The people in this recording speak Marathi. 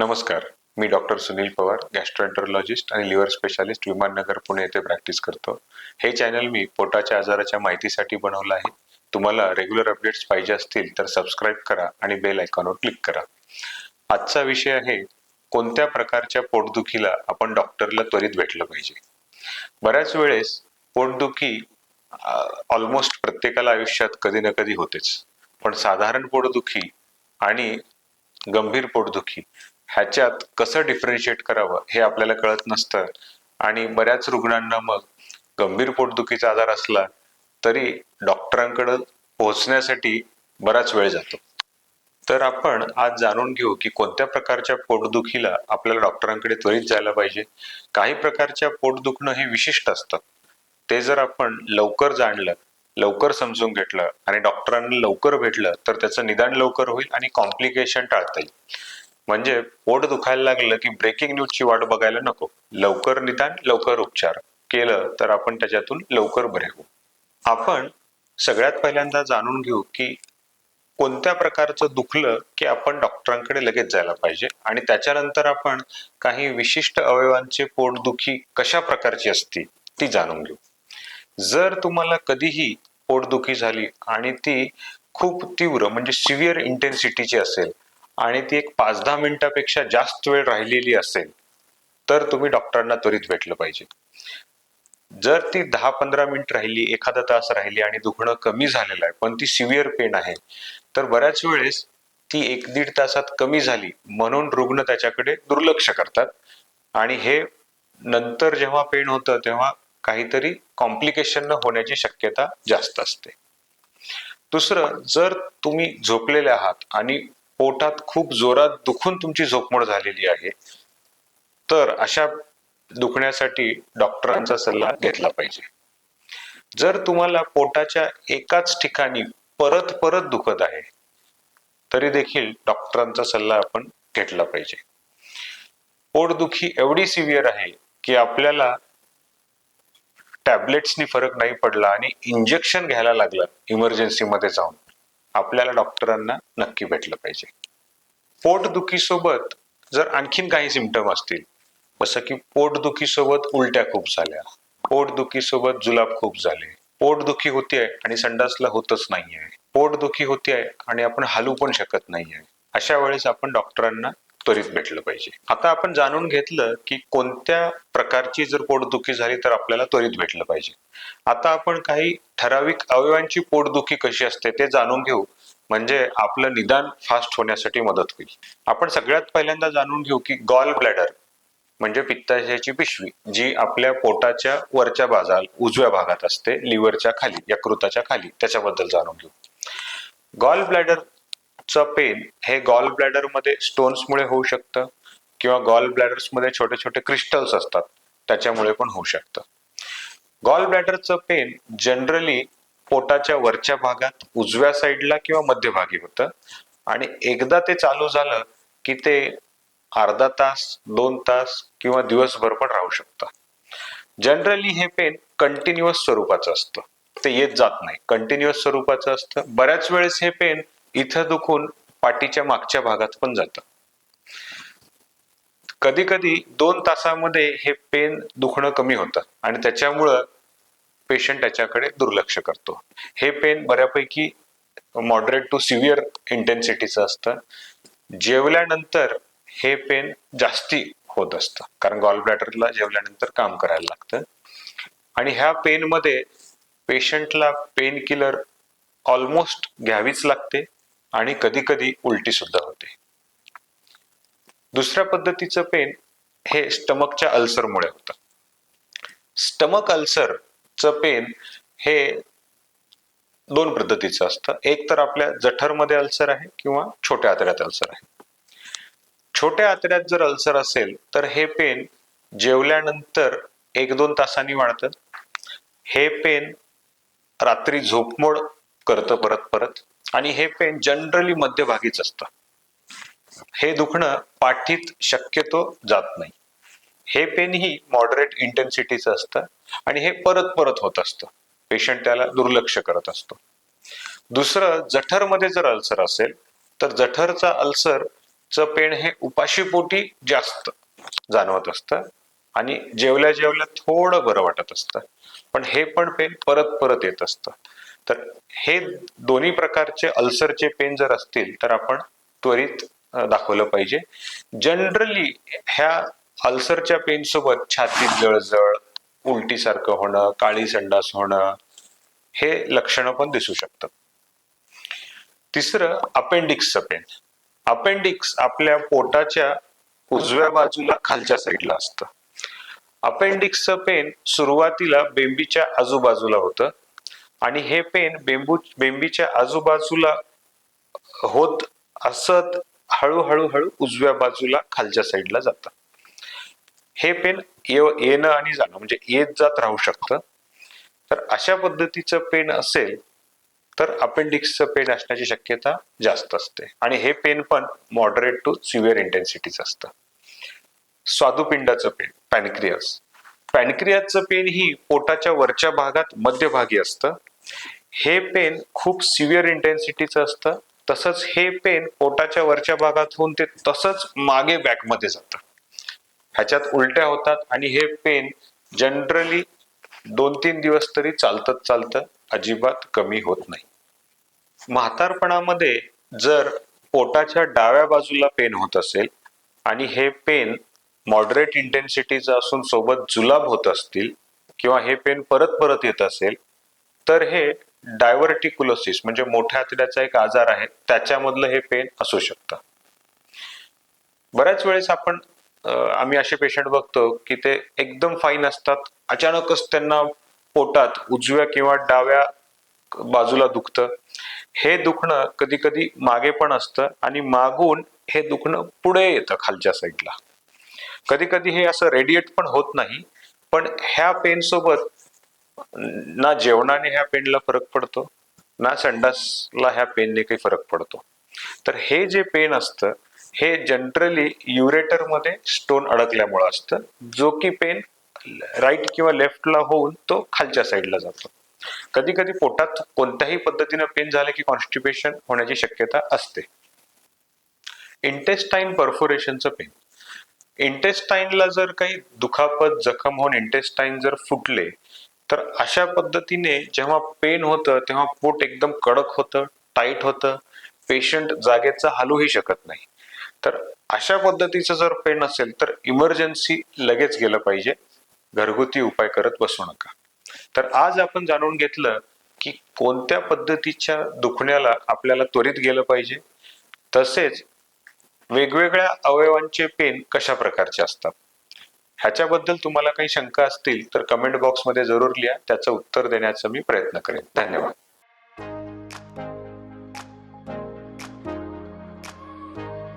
नमस्कार. मी डॉक्टर सुनील पवार गॅस्ट्रोएंटरॉलॉजिस्ट आणि लिव्हर स्पेशालिस्ट विमाननगर पुणे येथे प्रॅक्टिस करतो. हे चॅनल मी पोटाच्या आजाराच्या माहितीसाठी बनवलं आहे. तुम्हाला रेग्युलर अपडेट्स पाहिजे असतील तर सबस्क्राईब करा आणि बेल आयकॉनवर क्लिक करा. आजचा विषय आहे कोणत्या प्रकारच्या पोटदुखीला आपण डॉक्टरला त्वरित भेटलं पाहिजे? बऱ्याच वेळेस पोटदुखी ऑलमोस्ट प्रत्येकाला आयुष्यात कधी ना कधी होतेच. पण साधारण पोटदुखी आणि गंभीर पोटदुखी ह्याच्यात कसं डिफरन्शिएट करावं हे आपल्याला कळत नसतं. आणि बऱ्याच रुग्णांना मग गंभीर पोटदुखीचा आजार असला तरी डॉक्टरांकडे पोहोचण्यासाठी बराच वेळ जातो. तर आपण आज जाणून घेऊ की कोणत्या प्रकारच्या पोटदुखीला आपल्याला डॉक्टरांकडे त्वरित जायला पाहिजे. काही प्रकारच्या पोट दुखणं हे विशिष्ट असतं ते जर आपण लवकर जाणलं लवकर समजून घेतलं आणि डॉक्टरांना लवकर भेटलं तर त्याचं निदान लवकर होईल आणि कॉम्प्लिकेशन टाळता येईल. म्हणजे पोट दुखायला लागलं की ब्रेकिंग न्यूजची वाट बघायला नको. लवकर निदान लवकर उपचार केलं तर आपण त्याच्यातून लवकर बरे होऊ. आपण सगळ्यात पहिल्यांदा जाणून घेऊ की कोणत्या प्रकारचं दुखलं की आपण डॉक्टरांकडे लगेच जायला पाहिजे आणि त्याच्यानंतर आपण काही विशिष्ट अवयवांचे पोटदुखी कशा प्रकारची असती ती जाणून घेऊ. जर तुम्हाला कधीही पोटदुखी झाली आणि ती खूप तीव्र म्हणजे सिव्हिअर इंटेन्सिटीची असेल आणि ती एक पाच दहा मिनिटापेक्षा जास्त वेळ राहिलेली असेल तर तुम्ही डॉक्टरांना त्वरित भेटलं पाहिजे. जर ती दहा पंधरा मिनिट राहिली एखादा तास राहिली आणि दुखणं कमी झालेलं आहे पण ती सिव्हिअर पेन आहे तर बऱ्याच वेळेस ती एक दीड तासात कमी झाली म्हणून रुग्ण त्याच्याकडे दुर्लक्ष करतात. आणि हे नंतर जेव्हा पेन होतं तेव्हा काहीतरी कॉम्प्लिकेशन होण्याची शक्यता जास्त असते. दुसरं जर तुम्ही झोपलेले आहात आणि पोटात खूप जोरात दुखून तुमची झोपमोड झालेली आहे. तर अशा दुखण्यासाठी डॉक्टरांचा सल्ला घेतला पाहिजे. जर तुम्हाला पोटाच्या एकाच ठिकाणी परत परत दुखत आहे तरी देखील डॉक्टरांचा सल्ला आपण घेतला पाहिजे. पोटदुखी एवढी सिव्हिअर आहे की आपल्याला टॅबलेट्सनी फरक नाही पडला आणि इंजेक्शन घ्यायला लागलं इमर्जन्सीमध्ये जाऊन. आपल्याला डॉक्टरांना नक्की भेटलं पाहिजे. पोटदुखीसोबत जर आणखीन काही सिमटम असतील जसं की पोटदुखीसोबत उलट्या खूप झाल्या पोटदुखीसोबत जुलाब खूप झाले पोटदुखी होतीये आणि संडासला होतच नाहीये पोटदुखी होतीये आणि आपण हलू पण शकत नाहीये अशा वेळेस आपण डॉक्टरांना त्वरित भेटलं पाहिजे. आता आपण जाणून घेतलं की कोणत्या प्रकारची जर पोटदुखी झाली तर आपल्याला त्वरित भेटलं पाहिजे. आता आपण काही ठराविक अवयवांची पोटदुखी कशी असते ते जाणून घेऊ. म्हणजे आपलं निदान फास्ट होण्यासाठी मदत होईल. आपण सगळ्यात पहिल्यांदा जाणून घेऊ की गॉल ब्लॅडर म्हणजे पित्ताशयाची पिशवी जी आपल्या पोटाच्या वरच्या बाजाल उजव्या भागात असते लिव्हरच्या खाली यकृताच्या खाली त्याच्याबद्दल जाणून घेऊ. गॉल ब्लॅडर च पेन हे गॉल ब्लॅडरमध्ये स्टोन्समुळे होऊ शकतं किंवा गॉल ब्लॅडर्समध्ये छोटे छोटे क्रिस्टल्स असतात त्याच्यामुळे पण होऊ शकतं. गॉल ब्लॅडरचं पेन जनरली पोटाच्या वरच्या भागात उजव्या साईडला किंवा मध्यभागी होतं. आणि एकदा ते चालू झालं की ते अर्धा तास दोन तास किंवा दिवसभर पण राहू शकतं. जनरली हे पेन कंटिन्युअस स्वरूपाचं असतं. ते येत जात नाही. कंटिन्युअस स्वरूपाचं असतं. बऱ्याच वेळेस हे पेन इथं दुखून पाठीच्या मागच्या भागात पण जातं. कधी कधी दोन तासामध्ये हे पेन दुखणं कमी होतं आणि त्याच्यामुळं पेशंट त्याच्याकडे दुर्लक्ष करतो. हे पेन बऱ्यापैकी मॉडरेट टू सिव्हिअर इंटेन्सिटीचं असतं. जेवल्यानंतर हे पेन जास्ती होत असतं. कारण गॉल ब्लॅडरला जेवल्यानंतर काम करायला लागतं. आणि ह्या पेनमध्ये पेशंटला पेन किलर ऑलमोस्ट घ्यावीच लागते. आणि कधी कधी उलटी सुद्धा होते. दुसऱ्या पद्धतीचं पेन हे स्टमकच्या अल्सरमुळे होतं. स्टमक अल्सरचं पेन हे दोन पद्धतीचं असतं. एक तर आपल्या जठरमध्ये अल्सर आहे किंवा छोट्या आतड्यात अल्सर आहे. छोट्या आतड्यात जर अल्सर असेल तर हे पेन जेवल्यानंतर एक दोन तासांनी वाढतं. हे पेन रात्री झोपमोड करतं परत परत. आणि हे पेन जनरली मध्यभागीच असतं. हे दुखणं पाठीत शक्यतो जात नाही. हे पेन ही मॉडरेट इंटेन्सिटीचं असतं आणि हे परत परत होत असतं. पेशंट त्याला दुर्लक्ष करत असतो. दुसरं जठरमध्ये जर अल्सर असेल तर जठरचा अल्सरचं पेन हे उपाशीपोटी जास्त जाणवत असतं आणि जेवल्या जेवल्या थोडं बरं वाटत असतं. पण हे पण पेन परत परत येत असतं. तर हे दोन्ही प्रकारचे अल्सरचे पेन जर असतील तर आपण त्वरित दाखवलं पाहिजे. जनरली ह्या अल्सरच्या पेन सोबत छातीत जळजळ उलटीसारखं होणं काळी संडास होणं हे लक्षणं पण दिसू शकतात. तिसरं अपेंडिक्सचं पेन. अपेंडिक्स आपल्या पोटाच्या उजव्या बाजूला खालच्या साईडला असतं. अपेंडिक्सचं पेन सुरुवातीला बेंबीच्या आजूबाजूला होतं. आणि हे पेन बेंबू बेंबीच्या आजूबाजूला होत असत हळूहळू हळू उजव्या बाजूला खालच्या साईडला जातं. हे पेन येणं आणि जाणं म्हणजे येत जात राहू शकतं. तर अशा पद्धतीचं पेन असेल तर अपेंडिक्सचं पेन असण्याची शक्यता जास्त असते. आणि हे पेन पण मॉडरेट टू सिव्हिअर इंटेन्सिटीच असतं. स्वादुपिंडाचं पेन पॅनक्रियास पॅनक्रियाचं पेन ही पोटाच्या वरच्या भागात मध्यभागी असतं. हे पेन खूप सिव्हिअर इंटेन्सिटीचं असतं. तसंच हे पेन पोटाच्या वरच्या भागात होऊन ते तसंच मागे बॅकमध्ये जातं. ह्याच्यात उलट्या होतात आणि हे पेन जनरली दोन तीन दिवस तरी चालतच चालतं. अजिबात कमी होत नाही. म्हातारपणामध्ये जर पोटाच्या डाव्या बाजूला पेन होत असेल आणि हे पेन मॉडरेट इंटेन्सिटीचं असून सोबत जुलाब होत असतील किंवा हे पेन परत परत येत असेल तर हे डायव्हर्टिक्युलोसिस म्हणजे मोठ्या आतड्याचा एक आजार आहे त्याच्यामधलं हे पेन असू शकतं. बऱ्याच वेळेस आपण आम्ही असे पेशंट बघतो की ते एकदम फाईन असतात अचानकच त्यांना पोटात उजव्या किंवा डाव्या बाजूला दुखतं. हे दुखणं कधी कधी मागे पण असतं आणि मागून हे दुखणं पुढे येतं खालच्या साईडला कधी कधी हे असं रेडिएट पण होत नाही पण ह्या पेन सोबत ना जेवणाने ह्या पेनला फरक पडतो ना संडासला ह्या पेनने काही फरक पडतो. तर हे जे पेन असतं हे जनरली युरेटरमध्ये स्टोन अडकल्यामुळे असतं. जो की पेन राईट किंवा लेफ्टला होऊन तो खालच्या साईडला जातो. कधी कधी पोटात कोणत्याही पद्धतीनं पेन झालं की कॉन्स्टिपेशन होण्याची शक्यता असते. इंटेस्टाईन परफोरेशनचं पेन इंटेस्टाईनला जर काही दुखापत जखम होऊन इंटेस्टाईन जर फुटले तर अशा पद्धतीने जेव्हा पेन होतं तेव्हा पोट एकदम कडक होतं टाईट होतं. पेशंट जागेचा हलूही शकत नाही. तर अशा पद्धतीचं जर पेन असेल तर इमर्जन्सी लगेच गेलं पाहिजे. घरगुती उपाय करत बसू नका. तर आज आपण जाणून घेतलं की कोणत्या पद्धतीच्या दुखण्याला आपल्याला त्वरित गेलं पाहिजे. तसेच वेगवेगळ्या अवयवांचे पेन कशा प्रकारचे असतात? ह्याच्याबद्दल तुम्हाला काही शंका असतील तर कमेंट बॉक्समध्ये जरूर लिहा त्याचं उत्तर देण्याचा मी प्रयत्न करेन. धन्यवाद.